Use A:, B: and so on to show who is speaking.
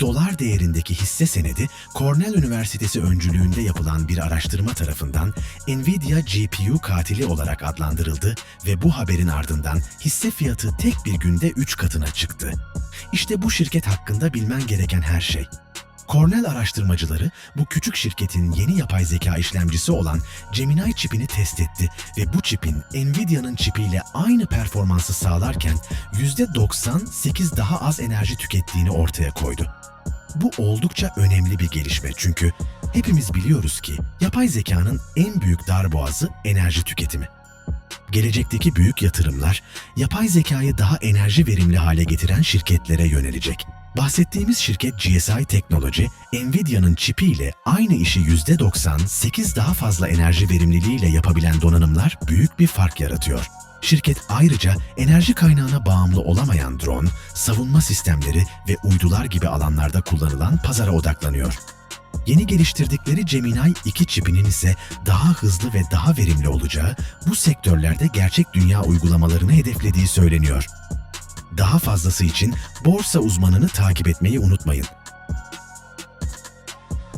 A: Dolar değerindeki hisse senedi Cornell Üniversitesi öncülüğünde yapılan bir araştırma tarafından Nvidia GPU katili olarak adlandırıldı ve bu haberin ardından hisse fiyatı tek bir günde 3 katına çıktı. İşte bu şirket hakkında bilmen gereken her şey. Cornell araştırmacıları bu küçük şirketin yeni yapay zeka işlemcisi olan Gemini çipini test etti ve bu çipin Nvidia'nın çipiyle aynı performansı sağlarken %98 daha az enerji tükettiğini ortaya koydu. Bu oldukça önemli bir gelişme çünkü hepimiz biliyoruz ki yapay zekanın en büyük darboğazı enerji tüketimi. Gelecekteki büyük yatırımlar yapay zekayı daha enerji verimli hale getiren şirketlere yönelecek. Bahsettiğimiz şirket GSI Technology, Nvidia'nın çipiyle aynı işi %98 daha fazla enerji verimliliğiyle yapabilen donanımlar büyük bir fark yaratıyor. Şirket ayrıca enerji kaynağına bağımlı olamayan drone, savunma sistemleri ve uydular gibi alanlarda kullanılan pazara odaklanıyor. Yeni geliştirdikleri Gemini 2 çipinin ise daha hızlı ve daha verimli olacağı, bu sektörlerde gerçek dünya uygulamalarını hedeflediği söyleniyor. Daha fazlası için borsa uzmanını takip etmeyi unutmayın.